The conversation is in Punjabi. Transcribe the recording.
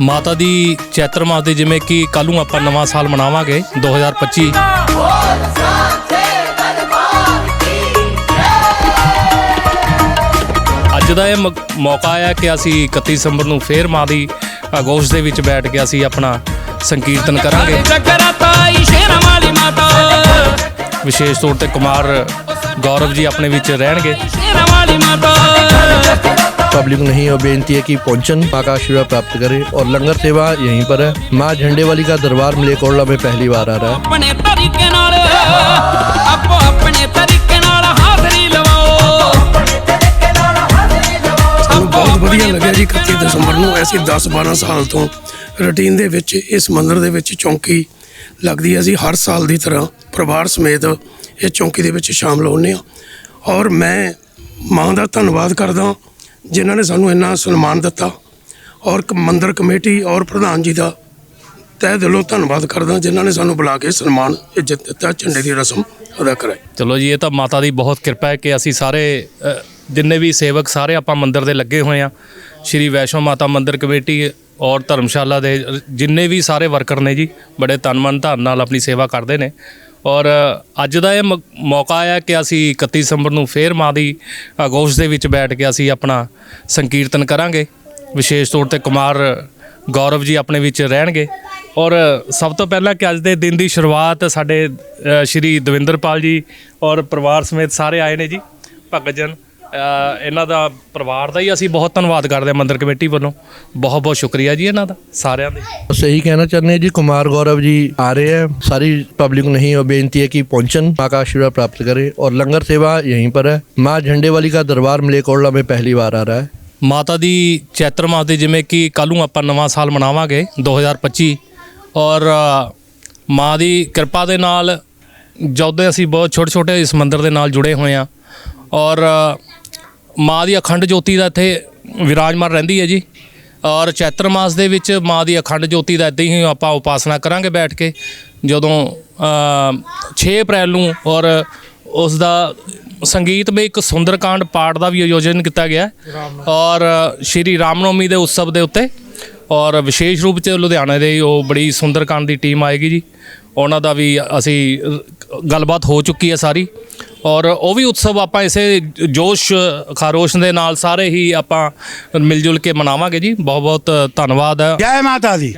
ਮਾਤਾ ਦੀ ਚੈਤਰ ਮਾਸ ਦੀ ਜਿਵੇਂ ਕਿ ਕੱਲ ਨੂੰ ਆਪਾਂ ਨਵਾਂ ਸਾਲ ਮਨਾਵਾਂਗੇ 2025 ਅੱਜ ਦਾ ਇਹ ਮ- ਮੌਕਾ ਆਇਆ ਕਿ ਅਸੀਂ 31 ਦਸੰਬਰ ਨੂੰ ਫੇਰ ਮਾਂ ਦੀ ਅਗੋਸ਼ ਦੇ ਵਿੱਚ ਬੈਠ ਕੇ ਅਸੀਂ ਆਪਣਾ ਸੰਕੀਰਤਨ ਕਰਾਂਗੇ। ਵਿਸ਼ੇਸ਼ ਤੌਰ ਤੇ ਕੁਮਾਰ ਗੌਰਵ ਜੀ ਆਪਣੇ ਵਿੱਚ ਰਹਿਣਗੇ। पब्लिक को नहीं और बेनती है कि पहुंचन माँ का आशीर्वाद प्राप्त करें और लंगर सेवा यहीं पर है माँ झंडे वाली का दरबार मलेकोड़ला में पहली बार आ रहा है ਆਪਣੇ ਤਰੀਕੇ ਨਾਲ ਆਪੋ ਆਪਣੇ ਤਰੀਕੇ ਨਾਲ ਹਾਜ਼ਰੀ ਲਵਾਓ ਸਾਨੂੰ ਬਹੁਤ ਵਧੀਆ ਲੱਗਿਆ ਜੀ 31 ਦਸੰਬਰ ਨੂੰ ਐਸੀ 10-12 ਸਾਲ ਤੋਂ ਰੁਟੀਨ ਦੇ ਵਿੱਚ ਇਸ ਮੰਦਿਰ ਦੇ ਵਿੱਚ ਚੌਂਕੀ ਲੱਗਦੀ ਹੈ ਅਸੀਂ ਹਰ ਸਾਲ ਦੀ ਤਰ੍ਹਾਂ ਪਰਿਵਾਰ ਸਮੇਤ ਇਹ ਚੌਂਕੀ ਦੇ ਵਿੱਚ ਸ਼ਾਮਲ ਹੁੰਨੇ ਆ ਔਰ ਮੈਂ ਮਾਂ ਦਾ ਧੰਨਵਾਦ ਕਰਦਾ ਜਿਨ੍ਹਾਂ ਨੇ ਸਾਨੂੰ ਇੰਨਾ ਸਨਮਾਨ ਦਿੱਤਾ ਔਰ ਮੰਦਰ ਕਮੇਟੀ ਔਰ ਪ੍ਰਧਾਨ ਜੀ ਦਾ ਤਹਿ ਦਿਲੋਂ ਧੰਨਵਾਦ ਕਰਦਾ, ਜਿਨ੍ਹਾਂ ਨੇ ਸਾਨੂੰ ਬੁਲਾ ਕੇ ਸਨਮਾਨ ਇੱਜ਼ਤ ਦਿੱਤਾ, ਝੰਡੇ ਦੀ ਰਸਮ ਅਦਾ ਕਰਾਈ। ਚਲੋ ਜੀ, ਇਹ ਤਾਂ ਮਾਤਾ ਦੀ ਬਹੁਤ ਕਿਰਪਾ ਹੈ ਕਿ ਅਸੀਂ ਸਾਰੇ ਜਿੰਨੇ ਵੀ ਸੇਵਕ ਸਾਰੇ ਆਪਾਂ ਮੰਦਰ ਦੇ ਲੱਗੇ ਹੋਏ ਆ ਸ਼੍ਰੀ ਵੈਸ਼ਨੋ ਮਾਤਾ ਮੰਦਰ ਕਮੇਟੀ ਔਰ ਧਰਮਸ਼ਾਲਾ ਦੇ ਜਿੰਨੇ ਵੀ ਸਾਰੇ ਵਰਕਰ ਨੇ ਜੀ, ਬੜੇ ਤਨ ਮਨ ਧਨ ਨਾਲ ਆਪਣੀ ਸੇਵਾ ਕਰਦੇ ਨੇ। ਔਰ ਅੱਜ ਦਾ ਇਹ ਮ- ਮੌਕਾ ਆਇਆ ਕਿ ਅਸੀਂ 31 ਦਸੰਬਰ ਨੂੰ ਫੇਰ ਮਾਂ ਦੀ ਅਗੋਸ਼ ਦੇ ਵਿੱਚ ਬੈਠ ਕੇ ਅਸੀਂ ਆਪਣਾ ਸੰਕੀਰਤਨ ਕਰਾਂਗੇ। ਵਿਸ਼ੇਸ਼ ਤੌਰ ਤੇ ਕੁਮਾਰ ਗੌਰਵ ਜੀ ਆਪਣੇ ਵਿੱਚ ਰਹਿਣਗੇ। ਔਰ ਸਭ ਤੋਂ ਪਹਿਲਾਂ ਕਿ ਅੱਜ ਦੇ ਦਿਨ ਦੀ ਸ਼ੁਰੂਆਤ ਸਾਡੇ ਅ, ਸ਼੍ਰੀ ਦਵਿੰਦਰਪਾਲ ਜੀ ਔਰ ਪਰਿਵਾਰ ਸਮੇਤ ਸਾਰੇ ਆਏ ਨੇ ਜੀ। ਭਗਤ ਜਨ ਇਹਨਾਂ ਦਾ ਪਰਿਵਾਰ ਦਾ ਹੀ ਅਸੀਂ ਬਹੁਤ ਧੰਨਵਾਦ ਕਰਦੇ ਹਾਂ ਮੰਦਿਰ ਕਮੇਟੀ ਵੱਲੋਂ ਬਹੁਤ ਬਹੁਤ ਸ਼ੁਕਰੀਆ ਜੀ ਇਹਨਾਂ ਦਾ ਸਾਰਿਆਂ ਦੇ बस यही कहना चाहते हैं जी कुमार गौरव जी आ रहे हैं सारी पब्लिक को नहीं और बेनती है कि पहुंचन माँ का आशीर्वाद प्राप्त करें और लंगर सेवा यहीं पर है माँ झंडे वाली का दरबार मलेकोड़ला में पहली बार आ रहा है ਮਾਤਾ ਦੀ ਚੈਤਰ ਮਾਸ ਦੀ ਜਿਵੇਂ ਕਿ ਕੱਲ ਨੂੰ ਆਪਾਂ ਨਵਾਂ ਸਾਲ ਮਨਾਵਾਂਗੇ 2025 ਔਰ ਅ, ਮਾਂ ਦੀ ਕਿਰਪਾ ਦੇ ਨਾਲ ਜਦੋਂ ਅਸੀਂ ਬਹੁਤ ਛੋਟੇ ਛੋਟੇ ਇਸ ਮੰਦਿਰ ਦੇ ਨਾਲ ਜੁੜੇ ਹੋਏ ਆ ਔਰ ਅ, ਮਾਂ ਦੀ ਅਖੰਡ ਜੋਤੀ ਦਾ ਇੱਥੇ ਵਿਰਾਜਮਾਨ ਰਹਿੰਦੀ ਹੈ ਜੀ। ਔਰ ਚੈਤਰ ਮਾਸ ਦੇ ਵਿੱਚ ਮਾਂ ਦੀ ਅਖੰਡ ਜੋਤੀ ਦਾ ਇੱਦਾਂ ਹੀ ਆਪਾਂ ਉਪਾਸਨਾ ਕਰਾਂਗੇ ਬੈਠ ਕੇ। ਜਦੋਂ ਅ, 6 ਅਪ੍ਰੈਲ ਨੂੰ ਔਰ ਉਸ ਦਾ ਸੰਗੀਤ ਵਿੱਚ ਇੱਕ ਸੁੰਦਰਕਾਂਡ ਪਾਠ ਦਾ ਵੀ ਆਯੋਜਨ ਕੀਤਾ ਗਿਆ। ਔਰ ਸ਼੍ਰੀ ਰਾਮਨਵਮੀ ਦੇ ਉਤਸਵ ਦੇ ਉੱਤੇ ਔਰ ਵਿਸ਼ੇਸ਼ ਰੂਪ 'ਚ ਲੁਧਿਆਣੇ ਦੇ ਉਹ ਬੜੀ ਸੁੰਦਰਕਾਂਡ ਦੀ ਟੀਮ ਆਏਗੀ ਜੀ। ਉਹਨਾਂ ਦਾ ਵੀ ਅਸੀਂ ਗੱਲਬਾਤ ਹੋ ਚੁੱਕੀ ਹੈ ਸਾਰੀ। ਔਰ ਉਹ ਵੀ ਉਤਸਵ ਆਪਾਂ ਇਸੇ ਜੋਸ਼, ਖਾਰੋਸ਼ ਦੇ ਨਾਲ ਸਾਰੇ ਹੀ ਆਪਾਂ ਮਿਲ ਜੁਲ ਕੇ ਮਨਾਵਾਂਗੇ ਜੀ। ਬਹੁਤ ਬਹੁਤ ਧੰਨਵਾਦ। ਹੈ ਜੈ ਮਾਤਾ ਦੀ।